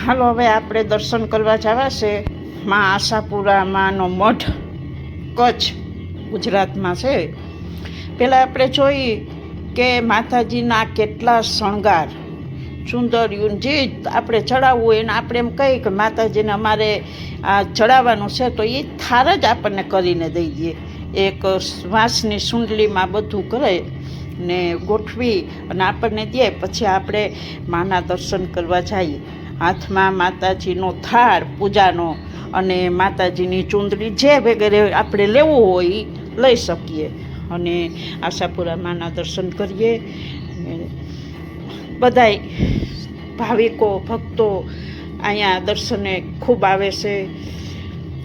હાલો, હવે આપણે દર્શન કરવા જવા છે માં આશાપુરા માનો મઠ કચ્છ ગુજરાતમાં છે. પહેલાં આપણે જોઈ કે માતાજીના કેટલા શણગાર સુંદર્યું જે આપણે ચડાવવું હોય એને આપણે એમ કહીએ કે માતાજીને અમારે આ ચડાવવાનું છે તો એ થાર જ આપણને કરીને દઈ દઈએ. એક વાંસની સુંડલીમાં બધું કરે ને ગોઠવી અને આપણને દે. પછી આપણે માના દર્શન કરવા જઈએ. હાથમાં માતાજીનો થાળ પૂજાનો અને માતાજીની ચુંદડી જે વગેરે આપણે લેવું હોય લઈ શકીએ. અને આશાપુરા માના દર્શન કરીએ. બધાય ભાવિકો, ભક્તો અહીંયા દર્શને ખૂબ આવે છે.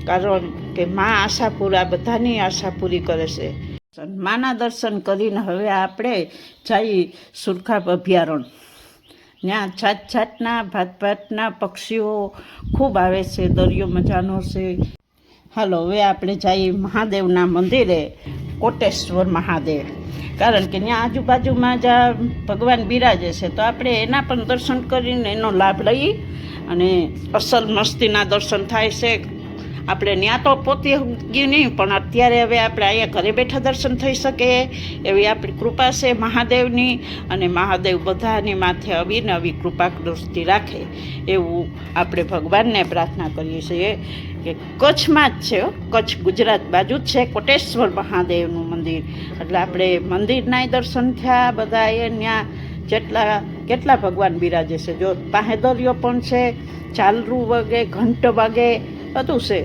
કારણ કે મા આશાપુરા બધાની આશા પૂરી કરે છે. માના દર્શન કરીને હવે આપણે જઈએ સુરખાબ અભયારણ્ય. ત્યાં જાત જાતના ભાત ભાતના પક્ષીઓ ખૂબ આવે છે, દરિયો મજાનો છે. હાલો, હવે આપણે જઈએ મહાદેવના મંદિરે, કોટેશ્વર મહાદેવ. કારણ કે ત્યાં આજુબાજુમાં જ ભગવાન બિરાજે છે, તો આપણે એના પણ દર્શન કરીને એનો લાભ લઈ અને અસલ મસ્તીના દર્શન થાય છે. આપણે ત્યાં તો પોતી ગયું નહીં, પણ અત્યારે હવે આપણે અહીંયા ઘરે બેઠા દર્શન થઈ શકે એવી આપણી કૃપા છે મહાદેવની, અને મહાદેવ બધાની માથે અવિનવી કૃપા દૃષ્ટિ રાખે એવું આપણે ભગવાનને પ્રાર્થના કરીએ છીએ કે કચ્છમાં જ છે કચ્છ ગુજરાત બાજુ જ છે, કોટેશ્વર મહાદેવનું મંદિર. એટલે આપણે મંદિરનાય દર્શન થયા, બધા એ ત્યાં જેટલા, કેટલા ભગવાન બિરાજે છે. જો પાસે પણ છે, ચાલરું વાગે, ઘંટ વાગે બધું છે.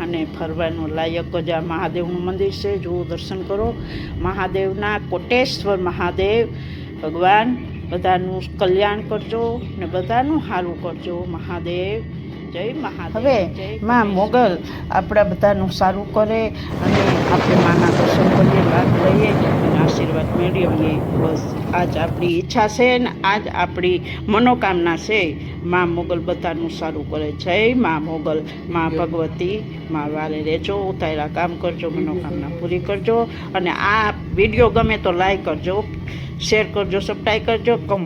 અને ફરવાનું લાયક જ આ મહાદેવનું મંદિર છે. જુઓ દર્શન કરો. મહાદેવના કોટેશ્વર મહાદેવ ભગવાન બધાનું કલ્યાણ કરજો ને બધાનું સારું કરજો. મહાદેવ જય મહાદેવ હવે માં મોગલ આપણા બધાનું સારું કરે અને આપણે માના દર્શન કરીએ લાભ લઈએ. મેળવીએ બસ, આજ આપણી ઈચ્છા છે ને આજ આપણી મનોકામના છે. માં મોગલ બધાનું સારું કરે. છે માં મોગલ. માં ભગવતી, માં વારે રહેજો ઉતાર્યા કામ કરજો, મનોકામના પૂરી કરજો. અને આ વીડિયો ગમે તો લાઈક કરજો શેર કરજો સબસ્ક્રાઈબ કરજો. કમ